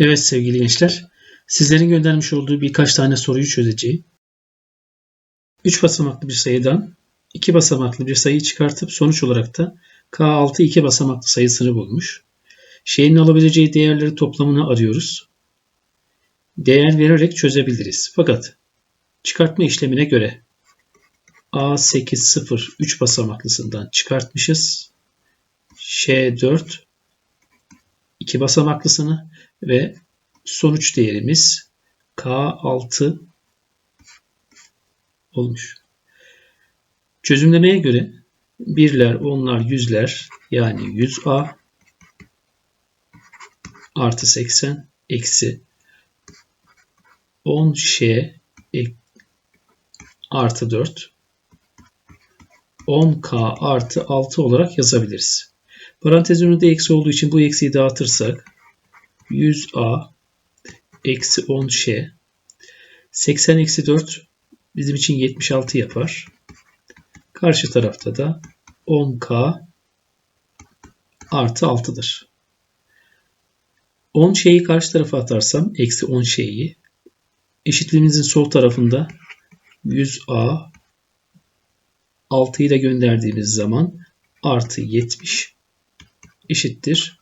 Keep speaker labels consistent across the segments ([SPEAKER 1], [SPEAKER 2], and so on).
[SPEAKER 1] Evet sevgili gençler, sizlerin göndermiş olduğu birkaç tane soruyu çözeceğim. 3 basamaklı bir sayıdan 2 basamaklı bir sayı çıkartıp sonuç olarak da K6 2 basamaklı sayısını bulmuş. Şeyin alabileceği değerleri toplamını arıyoruz. Değer vererek çözebiliriz. Fakat çıkartma işlemine göre A8 0 3 basamaklısından çıkartmışız. Ş4 2 basamaklısını ve sonuç değerimiz K6 olmuş. Çözümlemeye göre birler, onlar, yüzler yani 100A artı 80 eksi 10Ş artı 4 10K artı 6 olarak yazabiliriz. Parantezin önünde eksi olduğu için bu eksiyi dağıtırsak 100A eksi 10Ş 80 eksi 4 bizim için 76 yapar. Karşı tarafta da 10K artı 6'dır. 10 şeyi karşı tarafa atarsam eksi 10 şeyi eşitliğimizin sol tarafında 100A 6'yı da gönderdiğimiz zaman artı 70 eşittir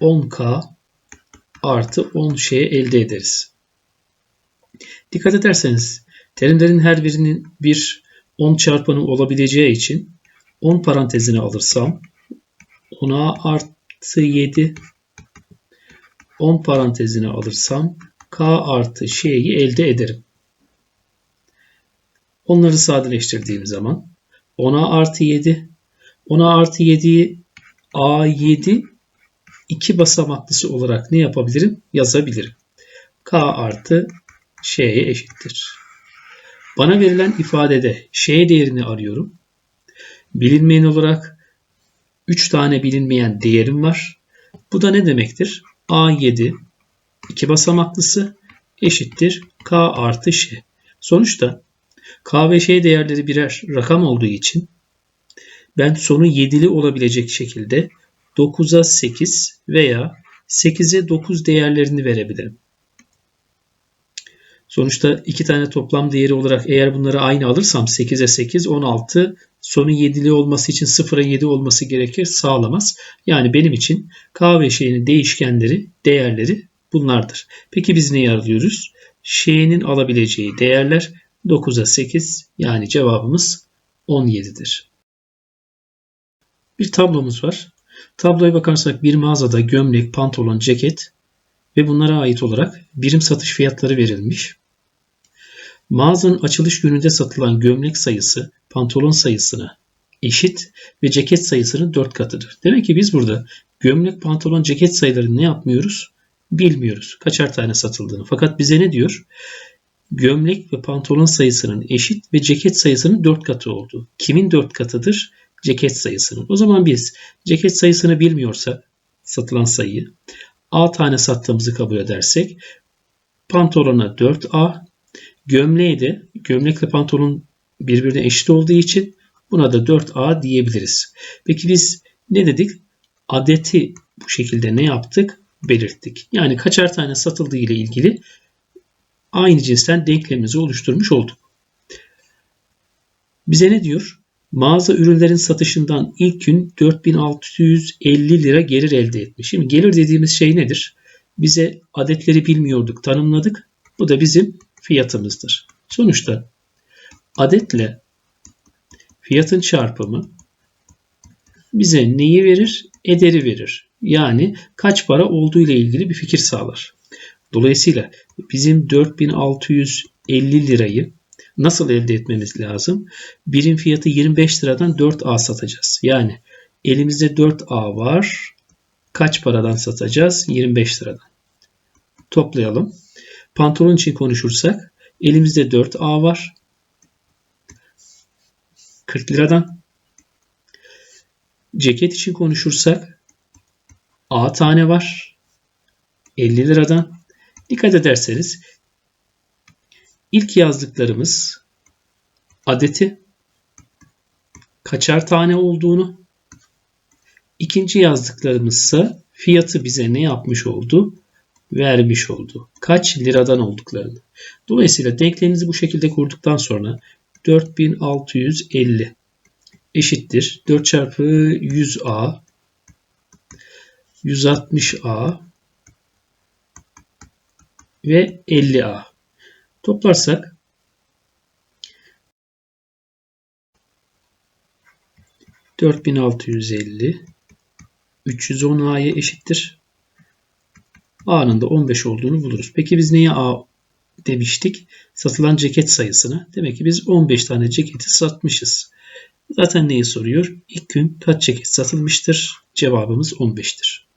[SPEAKER 1] 10K artı 10 şeye elde ederiz. Dikkat ederseniz terimlerin her birinin bir 10 çarpanı olabileceği için 10 parantezine alırsam 10'a artı 7 10 parantezine alırsam k artı şeyi elde ederim. Onları sadeleştirdiğim zaman 10'a artı 7 10'a artı 7'yi A7 iki basamaklısı olarak ne yapabilirim? Yazabilirim. K artı Ş'ye eşittir. Bana verilen ifadede Ş değerini arıyorum. Bilinmeyen olarak 3 tane bilinmeyen değerim var. Bu da ne demektir? A7 iki basamaklısı eşittir K artı Ş. Sonuçta K ve Ş değerleri birer rakam olduğu için ben sonu 7'li olabilecek şekilde 9'a 8 veya 8'e 9 değerlerini verebilirim. Sonuçta iki tane toplam değeri olarak eğer bunları aynı alırsam 8'e 8, 16 sonu 7'li olması için 0'a 7 olması gerekir sağlamaz. Yani benim için K ve Ş'nin değişkenleri, değerleri bunlardır. Peki biz neyi arıyoruz? Ş'nin alabileceği değerler 9'a 8 yani cevabımız 17'dir. Bir tablomuz var. Tabloya bakarsak bir mağazada gömlek, pantolon, ceket ve bunlara ait olarak birim satış fiyatları verilmiş. Mağazanın açılış gününde satılan gömlek sayısı pantolon sayısına eşit ve ceket sayısının 4 katıdır. Demek ki biz burada gömlek, pantolon, ceket sayılarını ne yapmıyoruz? Bilmiyoruz. Kaçar tane satıldığını. Fakat bize ne diyor? Gömlek ve pantolon sayısının eşit ve ceket sayısının 4 katı olduğu. Kimin 4 katıdır? Ceket sayısının. O zaman biz ceket sayısını bilmiyorsak satılan sayıyı A tane sattığımızı kabul edersek pantolona 4A gömleğe de gömlekle pantolon birbirine eşit olduğu için buna da 4A diyebiliriz. Peki biz ne dedik? Adeti bu şekilde ne yaptık? Belirttik. Yani kaçar tane satıldığı ile ilgili aynı cinsten denklemimizi oluşturmuş olduk. Bize ne diyor? Mağaza ürünlerin satışından ilk gün 4650 lira gelir elde etmiş. Şimdi gelir dediğimiz şey nedir? Bize adetleri bilmiyorduk, tanımladık. Bu da bizim fiyatımızdır. Sonuçta adetle fiyatın çarpımı bize neyi verir? Ederi verir. Yani kaç para olduğu ile ilgili bir fikir sağlar. Dolayısıyla bizim 4650 lirayı nasıl elde etmemiz lazım? Birim fiyatı 25 liradan 4A satacağız. Yani elimizde 4A var. Kaç paradan satacağız? 25 liradan. Toplayalım. Pantolon için konuşursak elimizde 4A var. 40 liradan. Ceket için konuşursak A tane var. 50 liradan. Dikkat ederseniz İlk yazdıklarımız adeti kaçar tane olduğunu, ikinci yazdıklarımız ise fiyatı bize ne yapmış oldu? vermiş oldu. Kaç liradan olduklarını. Dolayısıyla denklemimizi bu şekilde kurduktan sonra 4650 eşittir. 4 çarpı 100A 160A ve 50A. Toplarsak 4650 310A'ya eşittir. A'nın da 15 olduğunu buluruz. Peki biz neye A demiştik? Satılan ceket sayısına. Demek ki biz 15 tane ceketi satmışız. Zaten neyi soruyor? İlk gün kaç ceket satılmıştır? Cevabımız 15'tir.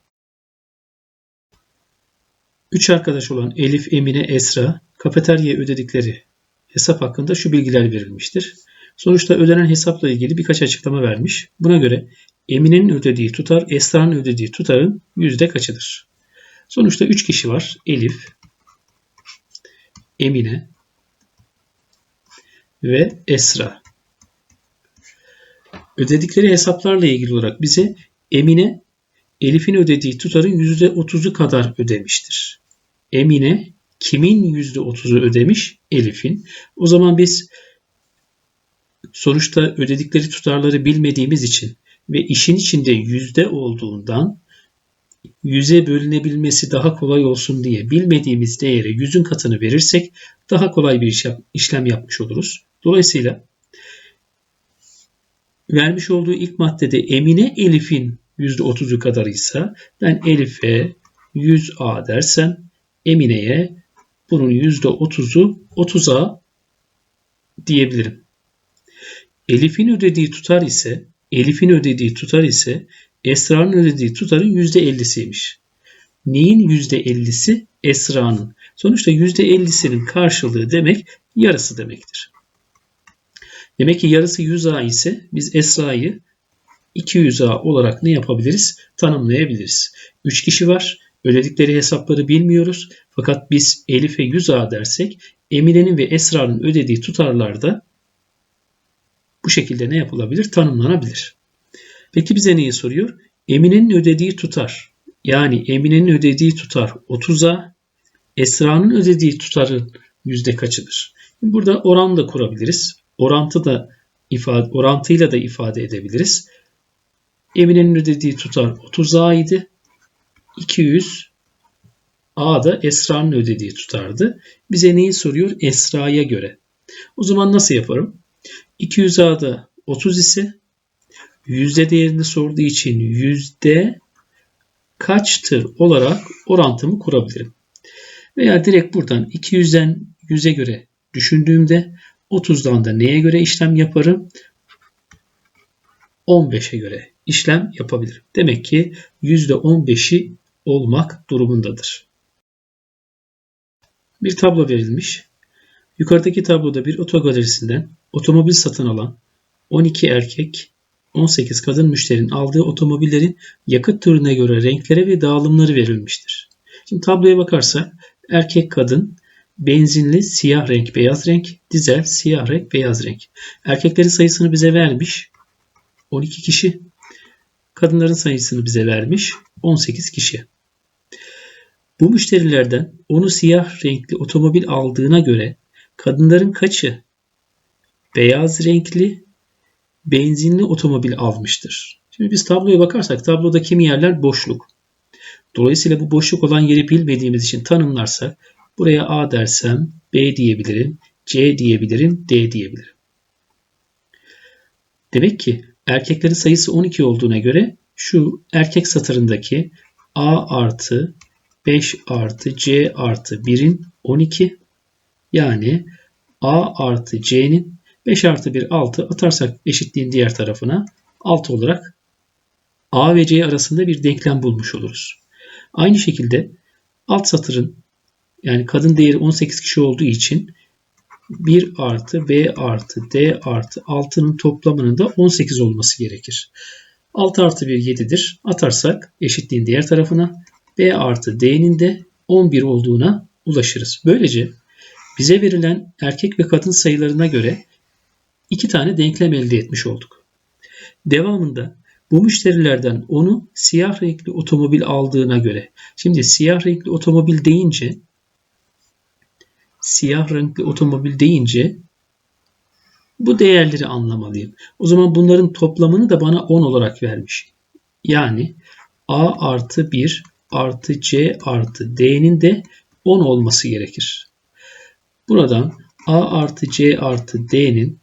[SPEAKER 1] Üç arkadaş olan Elif, Emine, Esra kafeteryaya ödedikleri hesap hakkında şu bilgiler verilmiştir. Sonuçta ödenen hesapla ilgili birkaç açıklama vermiş. Buna göre Emine'nin ödediği tutar Esra'nın ödediği tutarın yüzde kaçıdır? Sonuçta 3 kişi var. Elif, Emine ve Esra. Ödedikleri hesaplarla ilgili olarak bize Emine Elif'in ödediği tutarın %30'u kadar ödemiştir. Emine kimin %30'u ödemiş? Elif'in. O zaman biz sonuçta ödedikleri tutarları bilmediğimiz için ve işin içinde yüzde olduğundan yüze bölünebilmesi daha kolay olsun diye bilmediğimiz değere yüzün katını verirsek daha kolay bir işlem yapmış oluruz. Dolayısıyla vermiş olduğu ilk maddede Emine Elif'in %30'u kadarıysa ben Elif'e 100A dersem Emine'ye bunun %30'u 30A diyebilirim. Elif'in ödediği tutar ise Elif'in ödediği tutar ise Esra'nın ödediği tutarın %50'siymiş. Neyin %50'si? Esra'nın. Sonuçta %50'sinin karşılığı demek yarısı demektir. Demek ki yarısı 100A ise biz Esra'yı 200A olarak ne yapabiliriz? Tanımlayabiliriz. 3 kişi var. Ödedikleri hesapları bilmiyoruz. Fakat biz Elif'e 100A dersek Emine'nin ve Esra'nın ödediği tutarlarda bu şekilde ne yapılabilir? Tanımlanabilir. Peki bize neyi soruyor? Emine'nin ödediği tutar. Yani Emine'nin ödediği tutar 30'a, Esra'nın ödediği tutarın yüzde kaçıdır? Burada oran da kurabiliriz. Orantı da ifade, orantıyla da ifade edebiliriz. Emine'nin ödediği tutar 30A idi. 200 A da Esra'nın ödediği tutardı. Bize neyi soruyor? Esra'ya göre. O zaman nasıl yaparım? 200A'da 30 ise yüzde değerini sorduğu için yüzde kaçtır olarak orantımı kurabilirim. Veya direkt buradan 200'den 100'e göre düşündüğümde 30'dan da neye göre işlem yaparım? 15'e göre işlem yapabilirim. Demek ki %15'i olmak durumundadır. Bir tablo verilmiş. Yukarıdaki tabloda bir otogalerisinden otomobil satın alan 12 erkek 18 kadın müşterinin aldığı otomobillerin yakıt türüne göre renklere ve dağılımları verilmiştir. Şimdi tabloya bakarsak erkek kadın benzinli siyah renk beyaz renk, dizel siyah renk beyaz renk. Erkeklerin sayısını bize vermiş 12 kişi. Kadınların sayısını bize vermiş 18 kişi. Bu müşterilerden onu siyah renkli otomobil aldığına göre kadınların kaçı beyaz renkli benzinli otomobil almıştır? Şimdi biz tabloya bakarsak tabloda kimi yerler boşluk. Dolayısıyla bu boşluk olan yeri bilmediğimiz için tanımlarsak buraya A dersem B diyebilirim, C diyebilirim, D diyebilirim. Demek ki erkeklerin sayısı 12 olduğuna göre şu erkek satırındaki A artı 5 artı C artı 1'in 12 yani A artı C'nin 5 artı 1 6 atarsak eşitliğin diğer tarafına 6 olarak A ve C arasında bir denklem bulmuş oluruz. Aynı şekilde alt satırın yani kadın değeri 18 kişi olduğu için 1 artı B artı D artı 6'nın toplamının da 18 olması gerekir. 6 artı 1 7'dir. Atarsak eşitliğin diğer tarafına B artı D'nin de 11 olduğuna ulaşırız. Böylece bize verilen erkek ve kadın sayılarına göre iki tane denklem elde etmiş olduk. Devamında Bu müşterilerden onu siyah renkli otomobil aldığına göre. Şimdi siyah renkli otomobil deyince siyah renkli otomobil deyince bu değerleri anlamalıyım. O zaman bunların toplamını da bana 10 olarak vermiş. Yani A artı 1 artı C artı D'nin de 10 olması gerekir. Buradan A artı C artı D'nin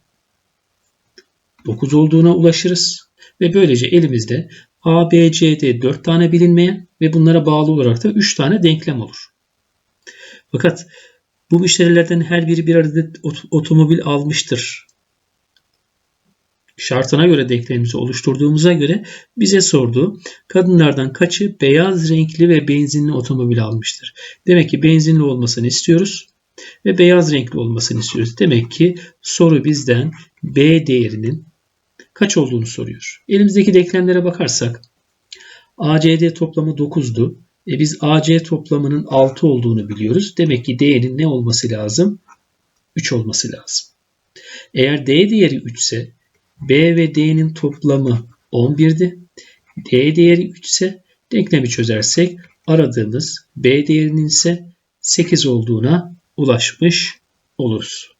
[SPEAKER 1] 9 olduğuna ulaşırız. Ve böylece elimizde A, B, C, D 4 tane bilinmeyen ve bunlara bağlı olarak da 3 tane denklem olur. Fakat bu müşterilerden her biri bir adet otomobil almıştır. Şartına göre denklemimizi oluşturduğumuza göre bize sordu. Kadınlardan kaçı beyaz renkli ve benzinli otomobil almıştır? Demek ki benzinli olmasını istiyoruz ve beyaz renkli olmasını istiyoruz. Demek ki soru bizden B değerinin kaç olduğunu soruyor. Elimizdeki denklemlere bakarsak ACD toplamı 9'du. E biz AC toplamının 6 olduğunu biliyoruz. Demek ki D'nin ne olması lazım? 3 olması lazım. Eğer D değeri 3 ise B ve D'nin toplamı 11'di. D değeri 3 ise denklemi çözersek aradığımız B değerinin ise 8 olduğuna ulaşmış oluruz.